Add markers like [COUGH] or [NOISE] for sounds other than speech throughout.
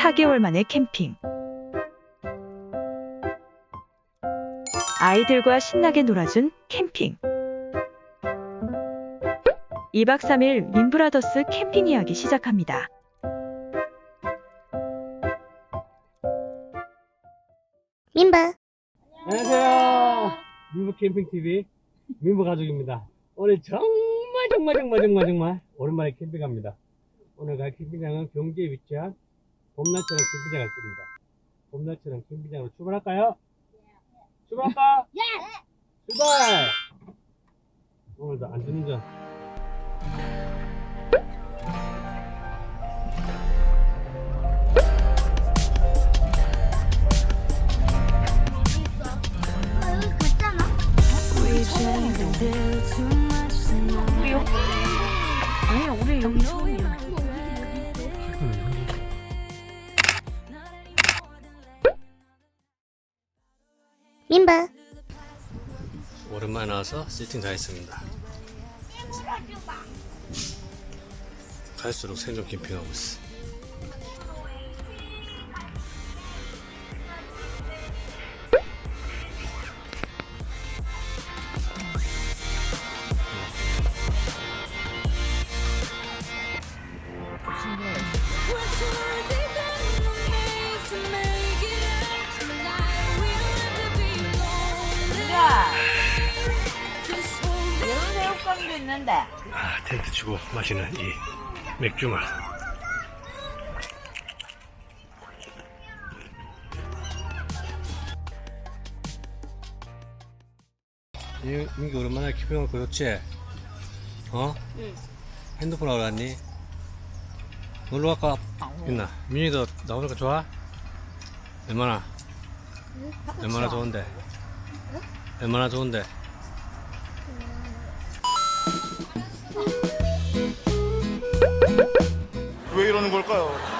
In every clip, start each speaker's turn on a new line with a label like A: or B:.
A: 4개월 만에 캠핑. 아이들과 신나게 놀아준 캠핑. 2박 3일 민브라더스 캠핑 이야기 시작합니다.
B: 민바
C: 안녕하세요. 민부 캠핑 TV 민부 가족입니다. 오늘 정말 정말 정말 정말 정말 오랜만에 캠핑합니다. 오늘 갈 캠핑장은 경주에 위치한 봄날처럼 캠핑장 갈 겁니다. 봄날처럼 캠핑장으로 출발할까요? 출발할까? 예! 출발! 오늘도 안전운전.
B: 여기
A: 아니, 우리 여기 처음이야.
B: 민바
C: 오랜만에 나와서 세팅 다 했습니다. 갈수록 생존 캠핑하고 있어.
D: 새우깡도 있는데
C: 아, 텐트 치고 마시는 이 맥주맛. 이- 민기 오랜만에 캠핑을 고였지? 어?
D: 응.
C: 핸드폰 하러 왔니? 놀러 갈까? 있나? 민이도 나오니까 좋아? 얼마나? 얼마나 좋은데? 얼마나 좋은데?
E: 왜 이러는 걸까요?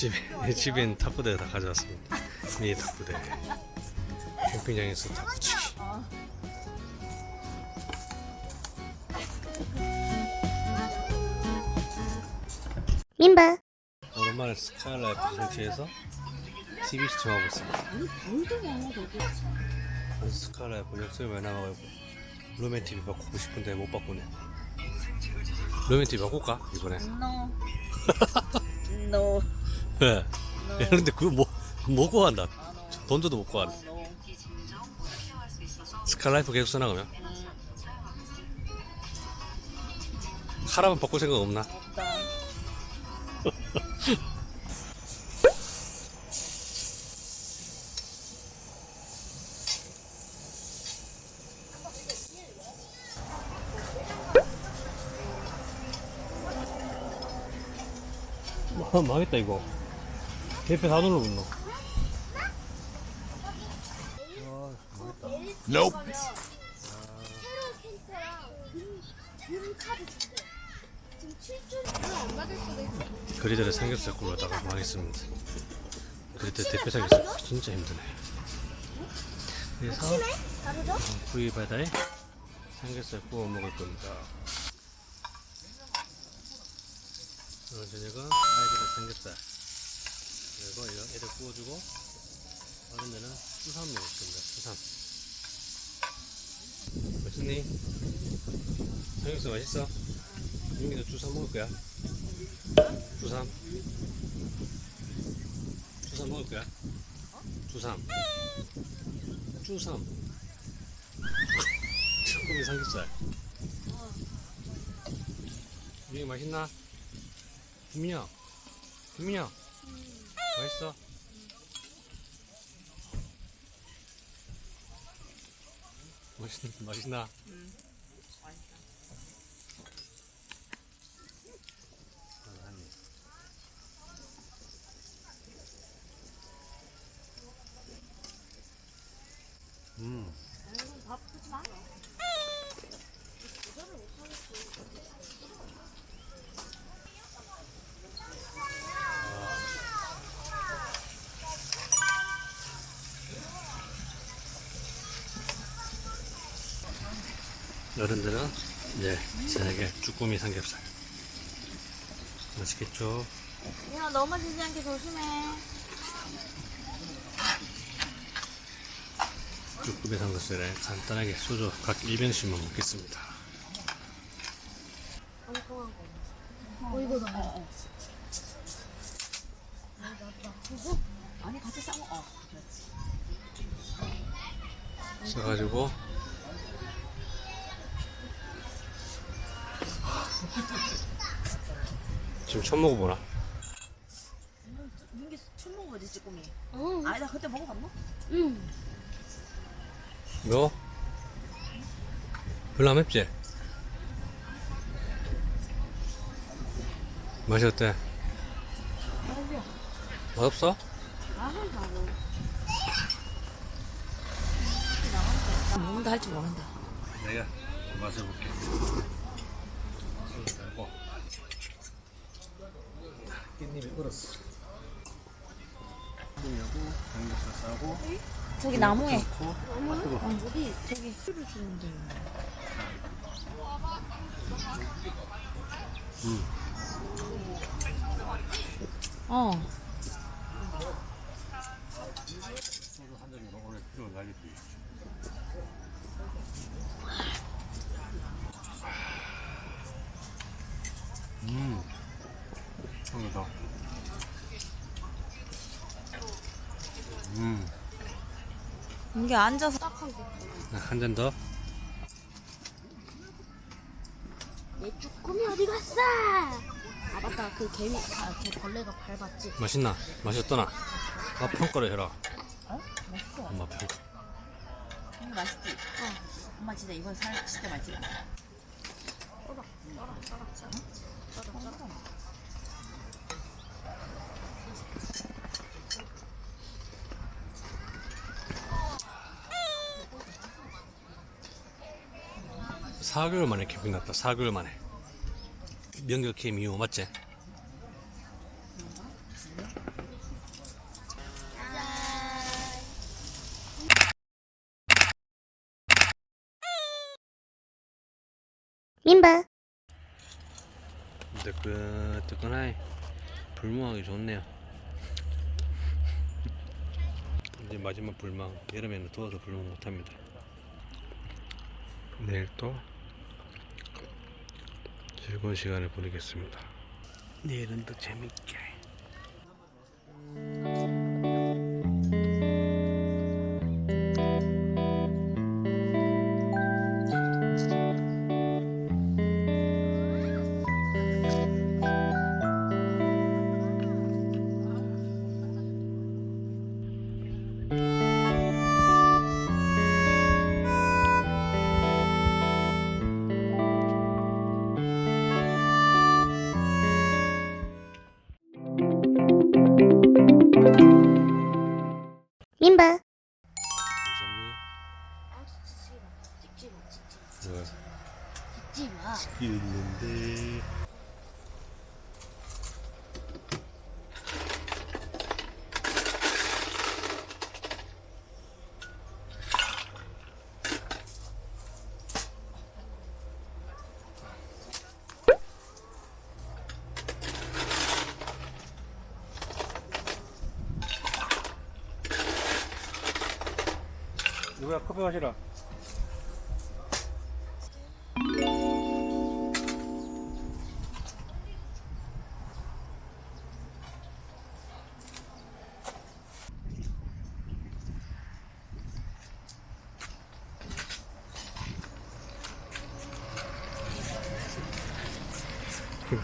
C: 집에 [LAUGHS] 집엔 탁구대 다 가져왔습니다. 미니 탁구대. 캠핑장에서 탁구치기.
B: 민바
C: 오랜만에 스카이라이프 설치해서 TV 시청하고 있습니다. 그래서 스카이라이프 역설 왜 나가고 루멘 TV 바꾸고 싶은데 못 바꾸네. 루멘 TV 바꿀까 이번에?
D: no no
C: 왜? 그런데 그거 뭐, 뭐 구한다? 돈 줘도 못 구한다.
D: no
C: 스카이라이프 계속 쓰나 그러면? 카라반 바꿀 생각 없나? 아, 망했다 이거 대패 다 눌러붙노
E: Nope.
C: 그리들의 삼겹살 굴러다가 망했습니다. 그리들 대패 삼겹살 진짜 힘드네. 그래서 어, 구이 바다에 삼겹살 구워 먹을 겁니다. 오늘 저녁은 아이들의 삼겹살 이거 애들 구워주고 어른들은 수삼 먹을 겁니다 수삼 맛있니? 삼겹살 맛있어? 윤기도 주삼 먹을 거야? 주삼? 주삼 먹을 거야? 주삼 주삼 [LAUGHS] 조금이 삼겹살 이게 맛있나? 김민아 김민아 맛있어? 맛있, 맛있나? 음. 어른들은 이제 저녁에 쭈꾸미 삼겹살 맛있겠죠?
B: 야 넘어지지 않게 조심해.
C: 쭈꾸미 삼겹살에 간단하게 소주 각 1병씩만 먹겠습니다
B: 어 이거 나.
D: 아니 같이 싸워. 어. 그렇지.
C: 써가지고 지금 처음 먹어보나?
D: 민기 춤 먹어보지 쭈꾸미.
B: 응.
D: 아니 나 그때 먹어봤나?
B: 응.
C: 매워? 별로 안 맵지? 맛이 어때? 맛없어?
D: 먹는다 할 줄 모른다.
C: 내가 맛을 볼게. 소주 달고. 얼었어. 깻잎하고 삼겹살 싸고.
D: 저기 나무에.
C: 넣고. 아, 뜨거.
D: 어디 저기 술을 주는데.
C: 음.
D: 어.
C: 소주 한 잔이면 오늘 필요를 날리지. 음. 형이다.
D: 민기 앉아서.
C: 한잔 더.
B: 내 쭈꾸미 어디 갔어? 아 맞다 그 개미 아걔 벌레가 밟았지.
C: 맛있나? 맛있었더나? 아, 평가를 해라.
D: 어? 맛있어.
C: 엄마 평가.
D: 음, 맛있지. 어. 엄마 진짜 이건 살 진짜 맛있지.
C: 사개월 만에 캠핑 갔다. 4개월 만에. 명절 캠 이후 맞지?
B: 민바.
C: 뜨끈뜨끈하니 불멍하기 좋네요. [LAUGHS] 이제 마지막 불멍. 여름에는 더워서 불멍 못합니다. 내일 또 즐거운 시간을 보내겠습니다. 내일은 더 재밌게. 누구야 커피 마시라.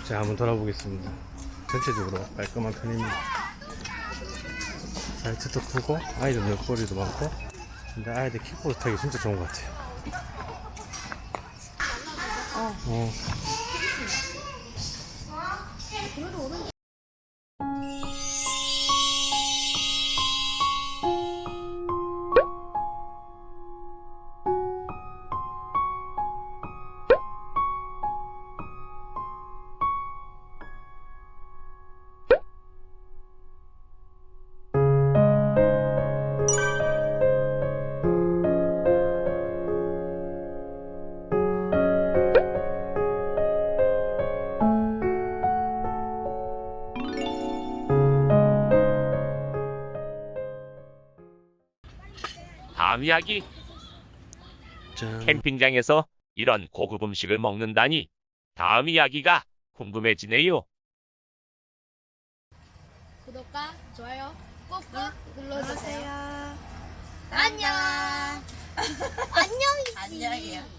C: 자, 한번 돌아보겠습니다. 전체적으로 깔끔한 편입니다. 사이트도 크고 아이들 놀거리도 많고 근데. 아이들 킥보드 타기 진짜 좋은 것 같아요. 어.
F: 다 이야기
C: 짠.
F: 캠핑장에서 이런 고급 음식을 먹는다니 다음 이야기가 궁금해지네요.
B: 구독과 좋아요 꾹꾹 눌러주세요. 안녕. 안녕이지. [LAUGHS]
D: 안녕이야.